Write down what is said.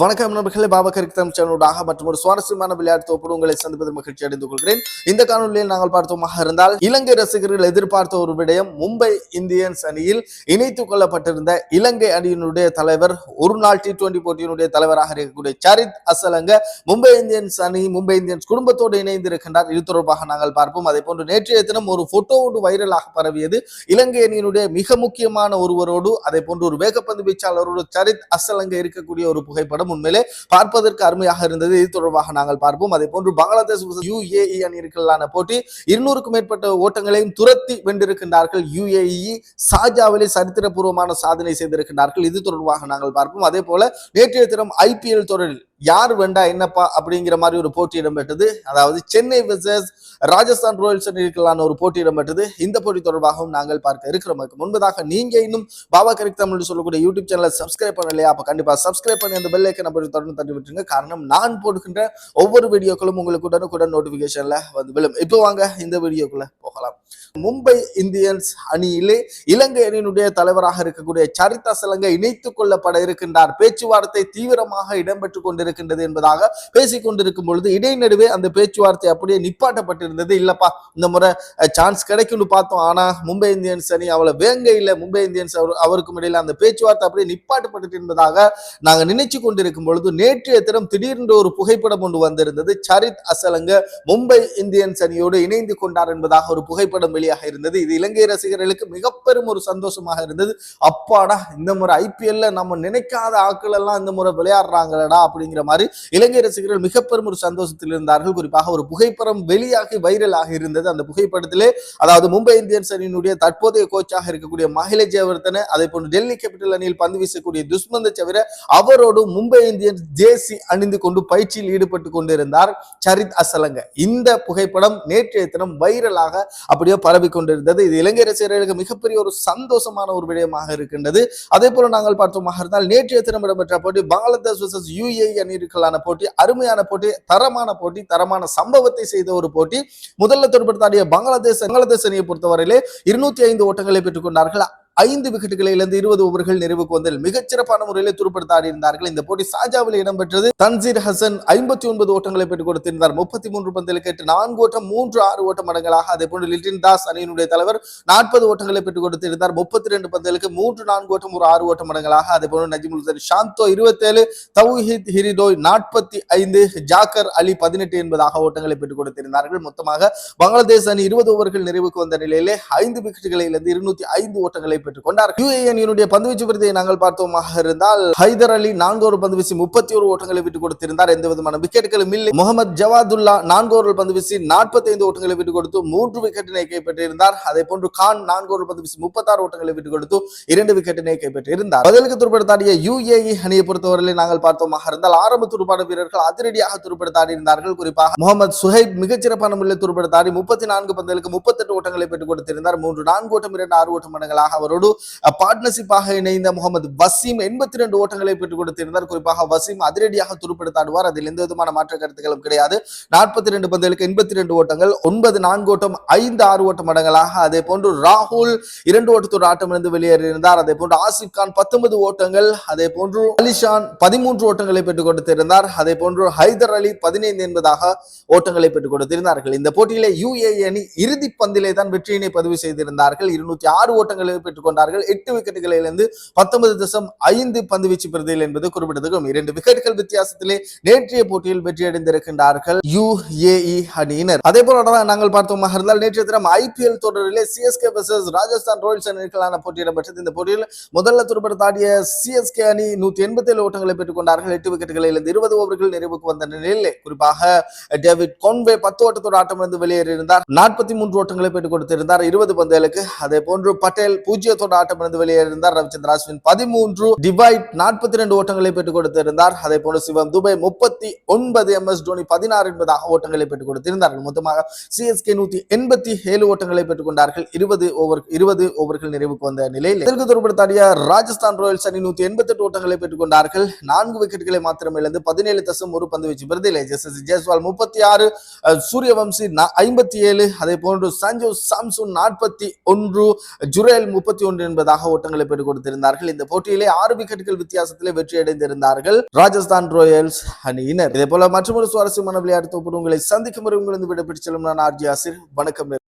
வணக்கம் நண்பர்களே பாபா கரிக்தம் சேனலுடாக மற்றும் ஒரு சுவாரஸ்யமான விளையாட்டு தொகுப்பு உங்களை சந்திப்பது மகிழ்ச்சி அடைந்து கொள்கிறேன். இந்த காணொலியில் நாங்கள் பார்த்தோமாக இருந்தால் இலங்கை ரசிகர்கள் எதிர்பார்த்த ஒரு விடயம் மும்பை இந்தியன்ஸ் அணியில் இணைத்துக் கொள்ளப்பட்டிருந்த இலங்கை அணியினுடைய தலைவர் ஒரு நாள் டி டுவெண்டி போட்டியினுடைய தலைவராக இருக்கக்கூடிய சரித் அசலங்க மும்பை இந்தியன்ஸ் அணி மும்பை இந்தியன்ஸ் குடும்பத்தோடு இணைந்து இருக்கின்றார் இது தொடர்பாக நாங்கள் பார்ப்போம். அதே போன்று நேற்றைய தினம் ஒரு போட்டோ ஒன்று வைரலாக பரவியது. இலங்கை அணியினுடைய மிக முக்கியமான ஒருவரோடு அதே போன்று ஒரு வேகப்பந்து வீச்சாளரோடு சரித் அசலங்க இருக்கக்கூடிய ஒரு புகைப்படம் உண்மையிலே பார்ப்பதற்கு அருமையாக இருந்தது. இது தொடர்பாக நாங்கள் பார்ப்போம். அதே போன்று பங்களாதேஷ் யுஏஇ அணிகளுக்கான போட்டி இருநூறுக்கும் மேற்பட்ட ஓட்டங்களையும் துரத்தி வென்றிருக்கின்றார்கள். யுஏஇ சாஜாவிலே சரித்திரபூர்வமான சாதனை செய்திருக்கின்றார்கள். இது தொடர்பாக நாங்கள் பார்ப்போம். அதே போல நேற்றைய தினம் ஐபிஎல் தொடரில் யார் வெண்டா என்னப்பா அப்படிங்கிற மாதிரி ஒரு போட்டி இடம்பெற்றது. அதாவது சென்னை விசஸ் ராஜஸ்தான் ராயல்ஸ் அணிகளான ஒரு போட்டி இடம்பெற்றது. இந்த போட்டி தொடர்பாகவும் நாங்கள் பார்க்க இருக்கிறோம். முன்பதாக நீங்க இன்னும் பாபா கரிக் தமிழ் சொல்லக்கூடிய யூடியூப் சேனலை சப்ஸ்கிரைப் பண்ணலையா? அப்ப கண்டிப்பா சப்ஸ்கிரைப் பண்ணி அந்த பெல்லை ஐக்கன் நம்பர் தொடர்ந்து தட்டி விட்டுருங்க. காரணம் நான் போடுகின்ற ஒவ்வொரு வீடியோக்களும் உங்களுக்கு உடனுக்குடன் நோட்டிபிகேஷன்ல வந்து விழும். இப்போ வாங்க இந்த வீடியோக்குள்ள போகலாம். மும்பை இந்தியன்ஸ் அணியிலே இலங்கை அணியினுடைய தலைவராக இருக்கக்கூடிய சரிதா சலங்க இணைத்துக் கொள்ளப்பட இருக்கின்றார். பேச்சுவார்த்தை தீவிரமாக இடம்பெற்றுக் கொண்டிருக்கின்றது என்பதாக பேசிக் கொண்டிருக்கும் பொழுது இடைநடுவே அந்த பேச்சுவார்த்தை அப்படியே நிப்பாட்டப்பட்டிருந்தது. இல்லப்பா இந்த முறை சான்ஸ் கிடைக்கும்னு பார்த்தோம். ஆனா மும்பை இந்தியன்ஸ் அணி அவளை வேங்க இல்லை. மும்பை இந்தியன்ஸ் அவருக்கும் இடையில அந்த பேச்சுவார்த்தை அப்படியே நிப்பாட்டப்பட்டு என்பதாக நாங்க நினைச்சு கொண்டு கொண்டிருக்கும் பொழுது நேற்றைய தினம் திடீரென்று ஒரு புகைப்படம் ஒன்று வந்திருந்தது. சரித் அசலங்க மும்பை இந்தியன்ஸ் அணியோடு இணைந்து கொண்டார் என்பதாக ஒரு புகைப்படம் வெளியாக இருந்தது. இது இலங்கை ரசிகர்களுக்கு மிக பெரும் ஒரு சந்தோஷமாக இருந்தது. அப்பாடா இந்த முறை ஐபிஎல்ல நம்ம நினைக்காத ஆட்கள் எல்லாம் இந்த முறை விளையாடுறாங்களடா அப்படிங்கிற மாதிரி இலங்கை ரசிகர்கள் மிக பெரும் ஒரு சந்தோஷத்தில் இருந்தார்கள். குறிப்பாக ஒரு புகைப்படம் வெளியாகி வைரலாக இருந்தது. அந்த புகைப்படத்திலே அதாவது மும்பை இந்தியன்ஸ் அணியினுடைய தற்போதைய கோச்சாக இருக்கக்கூடிய மகிழ ஜெயவர்த்தன அதே போன்று டெல்லி கேபிட்டல் அணியில் பந்து வீசக்கூடிய துஷ்மந்த தவிர அவரோடு மும்பை இந்தியன்ஸ் ஜேசி அணிந்து கொண்டு பயிற்சியில் ஈடுபட்டு கொண்டிருந்தார் சரித் அசலங்க. இந்த புகைப்படம் நேற்றைய தினம் வைரலாக அப்படியே பரவி கொண்டிருந்தது. இது இலங்கை ரசிகர்களுக்கு மிகப்பெரிய ஒரு சந்தோஷமான ஒரு விடயமாக இருக்கின்றது. அதே போல நாங்கள் பார்த்தோமாக இருந்தால் நேற்றைய தினம் இடம்பெற்ற போட்டி பங்களாதேஷ் யூஏ யுஏஇ அணிகளுக்கான போட்டி அருமையான போட்டி தரமான போட்டி தரமான சம்பவத்தை செய்த ஒரு போட்டி. முதல்ல தொடர்படுத்தாடிய பங்களாதேஷ் பங்களாதேஷ் அணியை பொறுத்தவரையிலே இருநூத்தி ஐந்து ஓட்டங்களை பெற்றுக் கொண்டார்கள். ஐந்து விக்கெட்டுகளை இழந்து இருபது ஓவர்கள் நிறைவுக்கு வந்ததில் மிகச்சிறப்பான முறையில் துருப்படுத்த ஆடியிருந்தார்கள். இந்த போட்டி சாஜாவில் இடம்பெற்றது. தன்சீர் ஹசன் ஐம்பத்தி ஒன்பது ஓட்டங்களை பெற்றுக் கொடுத்திருந்தார். முப்பத்தி மூன்று பந்தில் கேட்டு நான்கு ஓட்டம் மூன்று ஆறு ஓட்ட மடங்களாக அதே போன்று லிட்டின் தாஸ் அணியினுடைய தலைவர் நாற்பது ஓட்டங்களை பெற்றுக் கொடுத்திருந்தார். முப்பத்தி ரெண்டு பந்தலுக்கு மூன்று நான்கு ஓட்டம் ஒரு ஆறு ஓட்ட மடங்களாக அதே போன்று நஜிமுல் சாந்தோ இருபத்தேழு தௌஹித் ஹிரிதோய் நாற்பத்தி ஐந்து ஜாக்கர் அலி பதினெட்டு என்பதாக ஓட்டங்களை பெற்றுக் கொடுத்திருந்தார்கள். மொத்தமாக பங்களாதேஷ் அணி இருபது ஓவர்கள் நிறைவுக்கு வந்த நிலையிலே ஐந்து விக்கெட்டுகளை இழந்து இருநூத்தி ஐந்து ஓட்டங்களை பெற்றுக் கொண்டார் யுஏஎன் பந்துவீச்சு விருதை நாங்கள் பார்த்தோமாக இருந்தால் ஹைதர் அலி நான்கு ஓவர் பந்து வீசி முப்பத்தி ஒரு ஓட்டங்களை விட்டுக் கொடுத்திருந்தார். எந்த விதமான விக்கெட்டுகளும் இல்லை. முகமது ஜவாதுல்லா நான்கு ஓவர் பந்து வீசி நாற்பத்தி ஐந்து ஓட்டங்களை விட்டுக் கொடுத்து மூன்று விக்கெட்டினை கைப்பற்றியிருந்தார். அதே போன்று கான் நான்கு ஓவர் பந்து வீசி முப்பத்தாறு ஓட்டங்களை விட்டுக் கொடுத்து இரண்டு விக்கெட்டினை கைப்பற்றியிருந்தார். பதிலுக்கு துருப்படுத்தாடிய யுஏஇ அணியை பொறுத்தவரையில் நாங்கள் பார்த்தோமாக இருந்தால் ஆரம்ப துடுப்பாட வீரர்கள் அதிரடியாக துருப்படுத்தாடி இருந்தார்கள் குறிப்பாக முகமது சுஹைப் மிகச்சிறப்பான முறையில் துருப்படுத்தாடி முப்பத்தி நான்கு பந்துகளுக்கு முப்பத்தெட்டு ஓட்டங்களை பெற்றுக் கொடுத்திருந்தார். மூன்று நான்கு ஓட்டம் இரண்டு ஆறு ஓட்டம் மடங்களாக அவர் அவரோடு பார்ட்னர்ஷிப்பாக இணைந்த முகமது வசீம் எண்பத்தி ரெண்டு ஓட்டங்களை பெற்றுக் கொடுத்திருந்தார். குறிப்பாக வசீம் அதிரடியாக துருப்படுத்தாடுவார். அதில் எந்த விதமான மாற்ற கருத்துக்களும் கிடையாது. நாற்பத்தி ரெண்டு பந்துகளுக்கு எண்பத்தி ரெண்டு ஓட்டங்கள் ஒன்பது நான்கு ஓட்டம் ஐந்து ஆறு ஓட்டம் மடங்களாக அதே போன்று ராகுல் இரண்டு ஓட்டத்தோடு ஆட்டம் இருந்து வெளியேறியிருந்தார். அதே போன்று ஆசிப் கான் பத்தொன்பது ஓட்டங்கள் அதே போன்று அலிஷான் பதிமூன்று ஓட்டங்களை பெற்றுக் கொடுத்திருந்தார். அதே போன்று ஹைதர் அலி பதினைந்து என்பதாக ஓட்டங்களை பெற்றுக் கொடுத்திருந்தார்கள். இந்த போட்டியிலே யுஏ அணி இறுதி பந்திலே தான் வெற்றியினை பதிவு செய்திருந்தார்கள். இருநூத்தி ஆறு ஓட்டங்களை பெற்றுக் கொண்டார்கள் எட்டு விக்கெட்டுகளிலிருந்து பத்தொன்பது தசம் ஐந்து பந்து வீச்சு பெறுதல் என்பது குறிப்பிடத்தக்கும் இரண்டு விக்கெட்டுகள் வித்தியாசத்திலே நேற்றைய போட்டியில் வெற்றியடைந்திருக்கின்றார்கள் யுஏஇ அணியினர். அதே போல நாங்கள் பார்த்தோம் இருந்தால் நேற்றைய தினம் ஐபிஎல் தொடரிலே சிஎஸ்கே வர்சஸ் ராஜஸ்தான் ராயல்ஸ் அணிகளான போட்டி இடம்பெற்றது. இந்த போட்டியில் முதல்ல துருப்படுத்தாடிய சிஎஸ்கே அணி நூத்தி எண்பத்தி ஏழு ஓட்டங்களை பெற்றுக் கொண்டார்கள் எட்டு விக்கெட்டுகளிலிருந்து இருபது ஓவர்கள் நிறைவுக்கு வந்த நிலையில் குறிப்பாக டேவிட் கொன்வே பத்து ஓட்டத்தோடு ஆட்டம் இருந்து வெளியேறியிருந்தார். நாற்பத்தி மூன்று ஓட்டங்களை பெற்றுக் கொடுத்திருந்தார். இருபது பந்துகளுக்கு. அதே போன்று பட்டேல் பூஜ்ஜிய ஆட்டம் ஆட்டமிருந்து வெளியேறியிருந்தார் ரவிச்சந்திர அஸ்வின். பதிமூன்று டிவைட் நாற்பத்தி ரெண்டு ஓட்டங்களை பெற்றுக் கொடுத்திருந்தார். அதே போல சிவம் துபை முப்பத்தி ஒன்பது எம் எஸ் தோனி பதினாறு என்பதாக ஓட்டங்களை பெற்றுக் கொடுத்திருந்தார்கள். மொத்தமாக சிஎஸ்கே நூத்தி எண்பத்தி ஏழு ஓட்டங்களை பெற்றுக் கொண்டார்கள். இருபது ஓவர் இருபது ஓவர்கள் நிறைவுக்கு வந்த நிலையில் இதற்கு துருப்படுத்தாடிய ராஜஸ்தான் ராயல்ஸ் அணி நூத்தி எண்பத்தி எட்டு ஓட்டங்களை பெற்றுக் கொண்டார்கள். நான்கு விக்கெட்டுகளை மாத்திரம் இழந்து பதினேழு தசம் ஒரு பந்து வீச்சு பெறுதில்லை. ஜெசஸ் ஜெய்ஸ்வால் முப்பத்தி ஆறு சூரியவம்சி ஐம்பத்தி ஏழு. அதே போன்று சஞ்சு சாம்சூன் நாற்பத்தி ஒன்று ஜுரேல் முப்பத்தி இருபத்தி ஒன்று என்பதாக ஓட்டங்களை பெற்றுக் கொடுத்திருந்தார்கள். இந்த போட்டியிலே ஆறு விக்கெட்டுகள் வித்தியாசத்திலே வெற்றி அடைந்திருந்தார்கள் ராஜஸ்தான் ராயல்ஸ் அணியினர். இதே போல மற்றொரு சுவாரஸ்யமான விளையாட்டு தொகுப்பு உங்களை சந்திக்கும் வரை உங்களிருந்து விடைபெற்று செல்லும் நான் ஆர்ஜி ஆசிர். வணக்கம்.